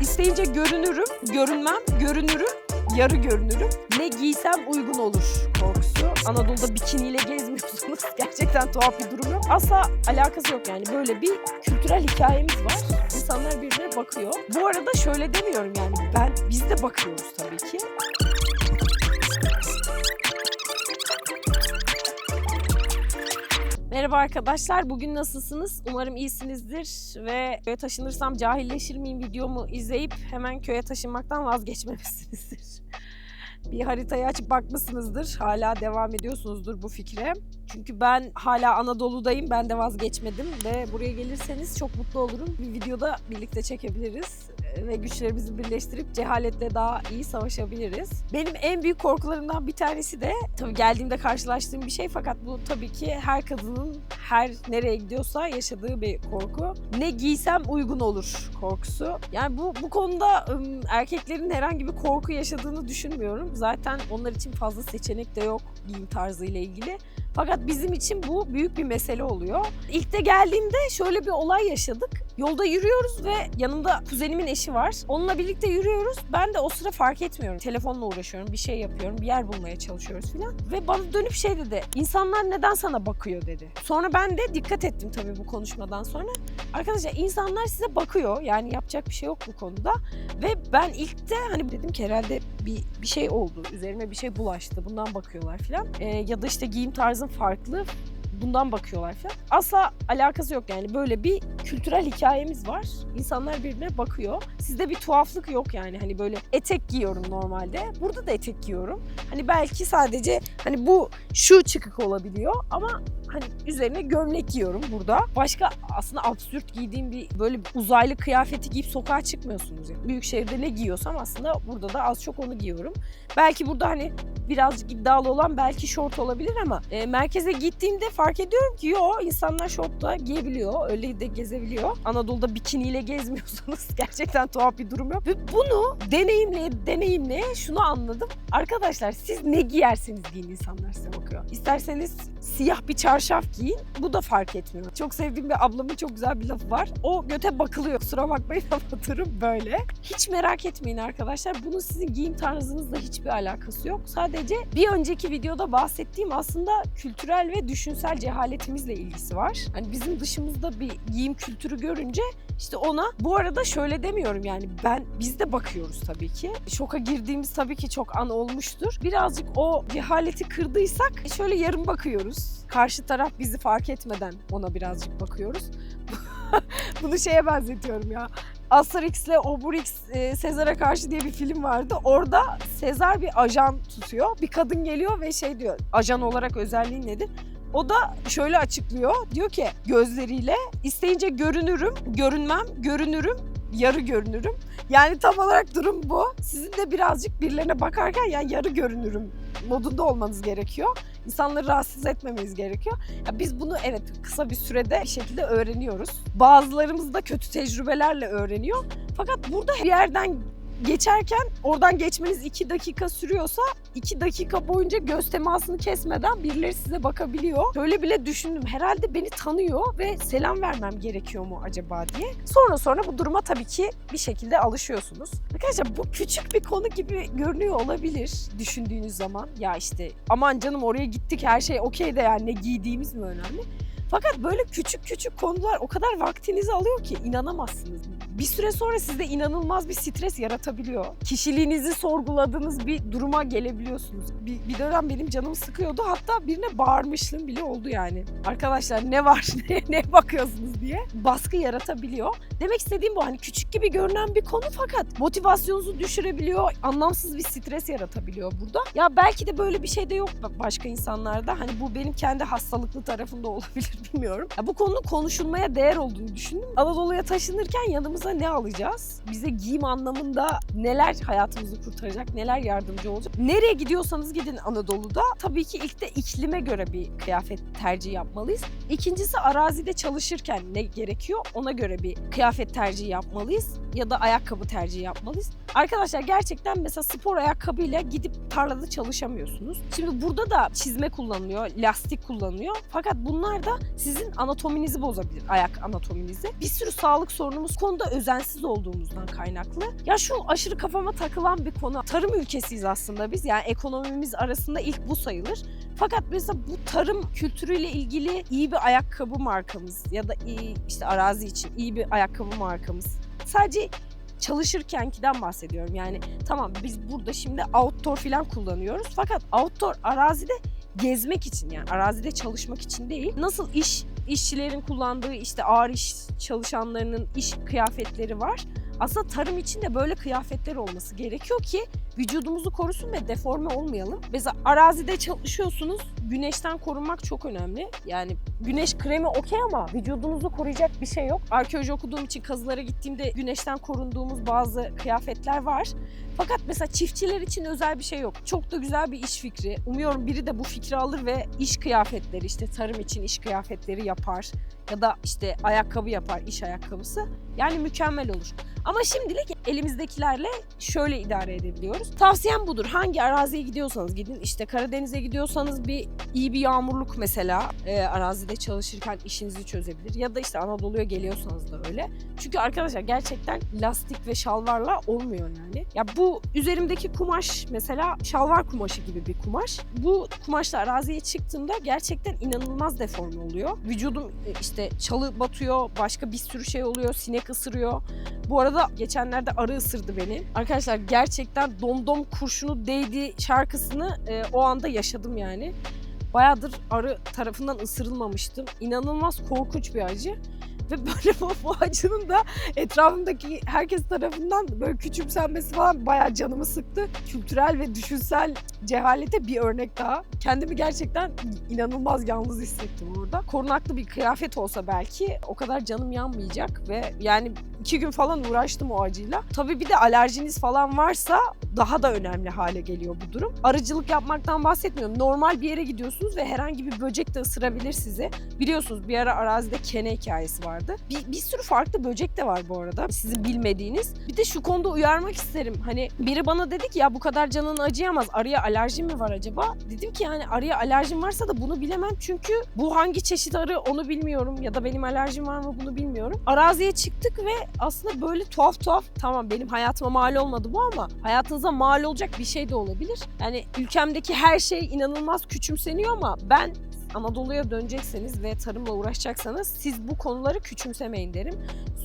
İsteyince görünürüm, görünmem, görünürüm, yarı görünürüm. Ne giysem uygun olur korkusu. Anadolu'da bikiniyle gezmiyorsunuz. Gerçekten tuhaf bir durum yok. Asla alakası yok yani. Böyle bir kültürel hikayemiz var. İnsanlar birbirine bakıyor. Bu arada şöyle demiyorum yani ben biz de bakıyoruz tabii ki. Merhaba arkadaşlar. Bugün nasılsınız? Umarım iyisinizdir ve köye taşınırsam cahilleşir miyim videomu izleyip hemen köye taşınmaktan vazgeçmemişsinizdir. Bir haritayı açıp bakmışsınızdır. Hala devam ediyorsunuzdur bu fikre. Çünkü ben hala Anadolu'dayım. Ben de vazgeçmedim ve buraya gelirseniz çok mutlu olurum. Bir videoda birlikte çekebiliriz ve güçlerimizi birleştirip cehaletle daha iyi savaşabiliriz. Benim en büyük korkularımdan bir tanesi de tabii geldiğimde karşılaştığım bir şey fakat bu tabii ki her kadının her nereye gidiyorsa yaşadığı bir korku. Ne giysem uygun olur korkusu. Yani bu bu konuda erkeklerin herhangi bir korku yaşadığını düşünmüyorum. Zaten onlar için fazla seçenek de yok giyim tarzı ile ilgili. Fakat bizim için bu büyük bir mesele oluyor. İlk de geldiğimde şöyle bir olay yaşadık. Yolda yürüyoruz ve yanımda kuzenimin eşi var. Onunla birlikte yürüyoruz. Ben de o sıra fark etmiyorum. Telefonla uğraşıyorum, bir şey yapıyorum, bir yer bulmaya çalışıyoruz filan. Ve bana dönüp şey dedi. İnsanlar neden sana bakıyor dedi. Sonra ben de dikkat ettim tabii bu konuşmadan sonra. Arkadaşlar insanlar size bakıyor. Yani yapacak bir şey yok bu konuda. Ve ben ilk de hani dedim ki herhalde bir, bir şey oldu. Üzerime bir şey bulaştı. Bundan bakıyorlar filan. Ee, ya da işte giyim tarzım farklı bundan bakıyorlar falan. Asla alakası yok yani böyle bir kültürel hikayemiz var. İnsanlar birbirine bakıyor. Sizde bir tuhaflık yok yani hani böyle etek giyiyorum normalde. Burada da etek giyiyorum. Hani belki sadece hani bu şu çıkık olabiliyor ama hani üzerine gömlek giyiyorum burada. Başka aslında absürt giydiğim bir böyle uzaylı kıyafeti giyip sokağa çıkmıyorsunuz. Yani. Büyük şehirde ne giyiyorsam aslında burada da az çok onu giyiyorum. Belki burada hani birazcık iddialı olan belki şort olabilir ama e, merkeze gittiğimde fark ediyorum ki yo insanlar şort da giyebiliyor. Öyle de gezebiliyor. Anadolu'da bikiniyle gezmiyorsunuz. Gerçekten tuhaf bir durum yok. Ve bunu deneyimleye deneyimleye şunu anladım. Arkadaşlar siz ne giyerseniz giyin insanlar size bakıyor. İsterseniz siyah bir çarşaf giyin. Bu da fark etmiyor. Çok sevdiğim bir ablamın çok güzel bir lafı var. O göte bakılıyor. Kusura bakmayın durum böyle. Hiç merak etmeyin arkadaşlar. Bunun sizin giyim tarzınızla hiçbir alakası yok. Sadece bir önceki videoda bahsettiğim aslında kültürel ve düşünsel cehaletimizle ilgisi var. Hani bizim dışımızda bir giyim kültürü görünce işte ona bu arada şöyle demiyorum yani ben biz de bakıyoruz tabii ki. Şoka girdiğimiz tabii ki çok an olmuştur. Birazcık o cehaleti kırdıysak şöyle yarım bakıyoruz. Karşı taraf bizi fark etmeden ona birazcık bakıyoruz. Bunu şeye benzetiyorum ya. Asterix ile Obelix e, Sezar'a karşı diye bir film vardı. Orada Sezar bir ajan tutuyor. Bir kadın geliyor ve şey diyor. Ajan olarak özelliği nedir? O da şöyle açıklıyor. Diyor ki gözleriyle isteyince görünürüm, görünmem, görünürüm, yarı görünürüm. Yani tam olarak durum bu. Sizin de birazcık birilerine bakarken ya yarı görünürüm modunda olmanız gerekiyor. İnsanları rahatsız etmemeniz gerekiyor. Ya biz bunu evet kısa bir sürede bir şekilde öğreniyoruz. Bazılarımız da kötü tecrübelerle öğreniyor. Fakat burada bir yerden geçerken oradan geçmeniz 2 dakika sürüyorsa 2 dakika boyunca göz temasını kesmeden birileri size bakabiliyor. Şöyle bile düşündüm. Herhalde beni tanıyor ve selam vermem gerekiyor mu acaba diye. Sonra sonra bu duruma tabii ki bir şekilde alışıyorsunuz. Arkadaşlar bu küçük bir konu gibi görünüyor olabilir düşündüğünüz zaman. Ya işte aman canım oraya gittik her şey okey de yani ne giydiğimiz mi önemli? Fakat böyle küçük küçük konular o kadar vaktinizi alıyor ki inanamazsınız. Bir süre sonra sizde inanılmaz bir stres yaratabiliyor. Kişiliğinizi sorguladığınız bir duruma gelebiliyorsunuz. Bir, bir dönem benim canımı sıkıyordu. Hatta birine bağırmışlığım bile oldu yani. Arkadaşlar ne var ne, ne bakıyorsunuz diye baskı yaratabiliyor. Demek istediğim bu hani küçük gibi görünen bir konu fakat motivasyonunuzu düşürebiliyor. Anlamsız bir stres yaratabiliyor burada. Ya belki de böyle bir şey de yok başka insanlarda. Hani bu benim kendi hastalıklı tarafımda olabilir bilmiyorum. Ya bu konunun konuşulmaya değer olduğunu düşündüm. Anadolu'ya taşınırken yanımıza ne alacağız? Bize giyim anlamında neler hayatımızı kurtaracak, neler yardımcı olacak? Nereye gidiyorsanız gidin Anadolu'da. Tabii ki ilk de iklime göre bir kıyafet tercihi yapmalıyız. İkincisi arazide çalışırken ne gerekiyor ona göre bir kıyafet tercihi yapmalıyız. Ya da ayakkabı tercihi yapmalıyız. Arkadaşlar gerçekten mesela spor ayakkabıyla gidip tarlada çalışamıyorsunuz. Şimdi burada da çizme kullanılıyor, lastik kullanılıyor. Fakat bunlar da sizin anatominizi bozabilir, ayak anatominizi. Bir sürü sağlık sorunumuz konuda özensiz olduğumuzdan kaynaklı. Ya şu aşırı kafama takılan bir konu. Tarım ülkesiyiz aslında biz. Yani ekonomimiz arasında ilk bu sayılır. Fakat mesela bu tarım kültürüyle ilgili iyi bir ayakkabı markamız ya da iyi işte arazi için iyi bir ayakkabı markamız. Sadece çalışırkenkiden bahsediyorum. Yani tamam biz burada şimdi outdoor falan kullanıyoruz. Fakat outdoor arazide gezmek için yani arazide çalışmak için değil. Nasıl iş işçilerin kullandığı işte ağır iş çalışanlarının iş kıyafetleri var. Aslında tarım için de böyle kıyafetler olması gerekiyor ki vücudumuzu korusun ve deforme olmayalım. Mesela arazide çalışıyorsunuz. Güneşten korunmak çok önemli. Yani güneş kremi okey ama vücudunuzu koruyacak bir şey yok. Arkeoloji okuduğum için kazılara gittiğimde güneşten korunduğumuz bazı kıyafetler var. Fakat mesela çiftçiler için özel bir şey yok. Çok da güzel bir iş fikri. Umuyorum biri de bu fikri alır ve iş kıyafetleri işte tarım için iş kıyafetleri yapar. Ya da işte ayakkabı yapar, iş ayakkabısı. Yani mükemmel olur. Ama şimdilik elimizdekilerle şöyle idare edebiliyoruz. Tavsiyem budur. Hangi araziye gidiyorsanız gidin. İşte Karadeniz'e gidiyorsanız bir iyi bir yağmurluk mesela e, arazide çalışırken işinizi çözebilir. Ya da işte Anadolu'ya geliyorsanız da öyle. Çünkü arkadaşlar gerçekten lastik ve şalvarla olmuyor yani. Ya bu üzerimdeki kumaş mesela şalvar kumaşı gibi bir kumaş. Bu kumaşla araziye çıktığımda gerçekten inanılmaz deforme oluyor. Vücudum e, işte çalı batıyor, başka bir sürü şey oluyor, sinek ısırıyor. Bu arada geçenlerde arı ısırdı beni. Arkadaşlar gerçekten domdom kurşunu değdi şarkısını e, o anda yaşadım yani. Bayağıdır arı tarafından ısırılmamıştım. İnanılmaz korkunç bir acı. Ve böyle bu, bu acının da etrafımdaki herkes tarafından böyle küçümsenmesi falan bayağı canımı sıktı. Kültürel ve düşünsel cehalete bir örnek daha. Kendimi gerçekten inanılmaz yalnız hissettim orada. Korunaklı bir kıyafet olsa belki o kadar canım yanmayacak ve yani iki gün falan uğraştım o acıyla. Tabii bir de alerjiniz falan varsa daha da önemli hale geliyor bu durum. Arıcılık yapmaktan bahsetmiyorum. Normal bir yere gidiyorsunuz ve herhangi bir böcek de ısırabilir sizi. Biliyorsunuz bir ara arazide kene hikayesi vardı. Bir, bir sürü farklı böcek de var bu arada sizin bilmediğiniz. Bir de şu konuda uyarmak isterim. Hani biri bana dedi ki ya bu kadar canın acıyamaz. Arıya alerjin mi var acaba? Dedim ki yani arıya alerjim varsa da bunu bilemem. Çünkü bu hangi çeşit arı onu bilmiyorum. Ya da benim alerjim var mı bunu bilmiyorum. Araziye çıktık ve aslında böyle tuhaf tuhaf tamam benim hayatıma mal olmadı bu ama hayatınıza mal olacak bir şey de olabilir. Yani ülkemdeki her şey inanılmaz küçümseniyor ama ben Anadolu'ya dönecekseniz ve tarımla uğraşacaksanız siz bu konuları küçümsemeyin derim.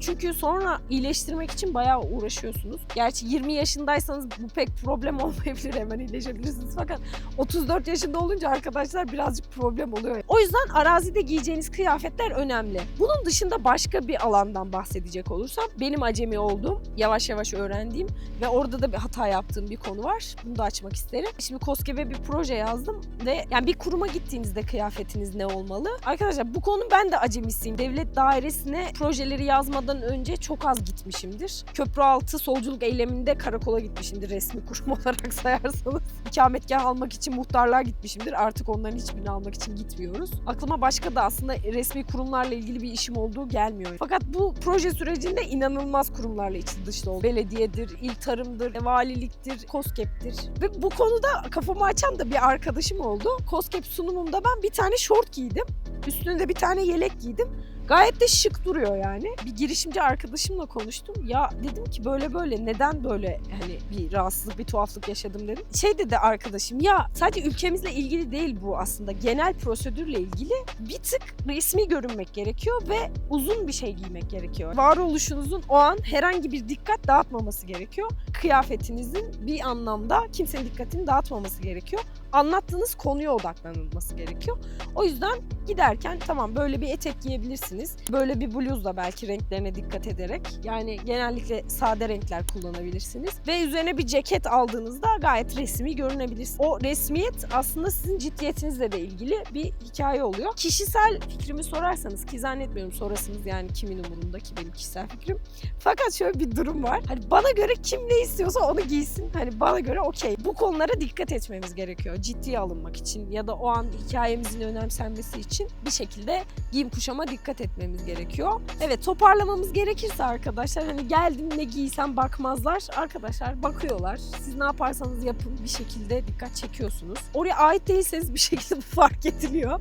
Çünkü sonra iyileştirmek için bayağı uğraşıyorsunuz. Gerçi 20 yaşındaysanız bu pek problem olmayabilir hemen iyileşebilirsiniz. Fakat 34 yaşında olunca arkadaşlar birazcık problem oluyor. O yüzden arazide giyeceğiniz kıyafetler önemli. Bunun dışında başka bir alandan bahsedecek olursam benim acemi olduğum, yavaş yavaş öğrendiğim ve orada da bir hata yaptığım bir konu var. Bunu da açmak isterim. Şimdi KOSGEB'e bir proje yazdım ve yani bir kuruma gittiğinizde kıyafetiniz ne olmalı? Arkadaşlar bu konu ben de acemisiyim. Devlet dairesine projeleri yazmadan önce çok az gitmişimdir. Köprü altı solculuk eyleminde karakola gitmişimdir resmi kurum olarak sayarsanız. İkametgah almak için muhtarlığa gitmişimdir. Artık onların hiçbirini almak için gitmiyoruz. Aklıma başka da aslında resmi kurumlarla ilgili bir işim olduğu gelmiyor. Fakat bu proje sürecinde inanılmaz kurumlarla içi dışlı oldu. Belediyedir, il tarımdır, valiliktir, KOSGEB'tir. Ve bu konuda kafamı açan da bir arkadaşım oldu. KOSGEB sunumumda ben bir tane şort giydim. Üstüne de bir tane yelek giydim. Gayet de şık duruyor yani. Bir girişimci arkadaşımla konuştum. Ya dedim ki böyle böyle neden böyle hani bir rahatsızlık, bir tuhaflık yaşadım dedim. Şey dedi arkadaşım ya sadece ülkemizle ilgili değil bu aslında. Genel prosedürle ilgili bir tık resmi görünmek gerekiyor ve uzun bir şey giymek gerekiyor. Varoluşunuzun o an herhangi bir dikkat dağıtmaması gerekiyor. Kıyafetinizin bir anlamda kimsenin dikkatini dağıtmaması gerekiyor. Anlattığınız konuya odaklanılması gerekiyor. O yüzden giderken tamam böyle bir etek giyebilirsiniz. Böyle bir bluzla belki renklerine dikkat ederek. Yani genellikle sade renkler kullanabilirsiniz. Ve üzerine bir ceket aldığınızda gayet resmi görünebilirsiniz. O resmiyet aslında sizin ciddiyetinizle de ilgili bir hikaye oluyor. Kişisel fikrimi sorarsanız ki zannetmiyorum sorasınız yani kimin umurunda ki benim kişisel fikrim. Fakat şöyle bir durum var. Hani bana göre kim ne istiyorsa onu giysin. Hani bana göre okey. Bu konulara dikkat etmemiz gerekiyor. Ciddiye alınmak için ya da o an hikayemizin önemsenmesi için bir şekilde giyim kuşama dikkat etmemiz gerekiyor. Evet toparlamamız gerekirse arkadaşlar hani geldim ne giysem bakmazlar. Arkadaşlar bakıyorlar. Siz ne yaparsanız yapın bir şekilde dikkat çekiyorsunuz. Oraya ait değilseniz bir şekilde bu fark ediliyor.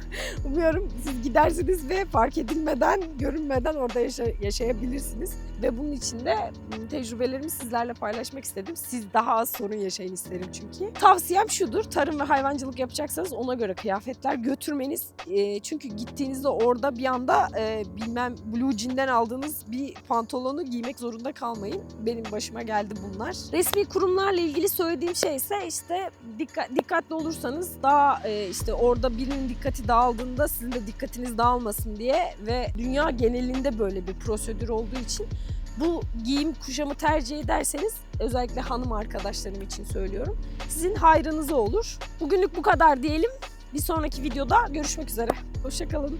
Umuyorum siz gidersiniz ve fark edilmeden, görünmeden orada yaşa- yaşayabilirsiniz. Ve bunun için de tecrübelerimi sizlerle paylaşmak istedim. Siz daha az sorun yaşayın isterim çünkü. Tavsiyem şudur. Tarım ve hayvancılık yapacaksanız ona göre kıyafetler götürmeniz. E, çünkü gittiğinizde orada bir anda e, bilmem Blue Jean'den aldığınız bir pantolonu giymek zorunda kalmayın. Benim başıma geldi bunlar. Resmi kurumlarla ilgili söylediğim şey ise işte dikkat, dikkatli olursanız daha e, işte orada birinin dikkati dağıldığında sizin de dikkatiniz dağılmasın diye ve dünya genelinde böyle bir prosedür olduğu için bu giyim kuşamı tercih ederseniz özellikle hanım arkadaşlarım için söylüyorum. Sizin hayrınıza olur. Bugünlük bu kadar diyelim. Bir sonraki videoda görüşmek üzere. Hoşçakalın.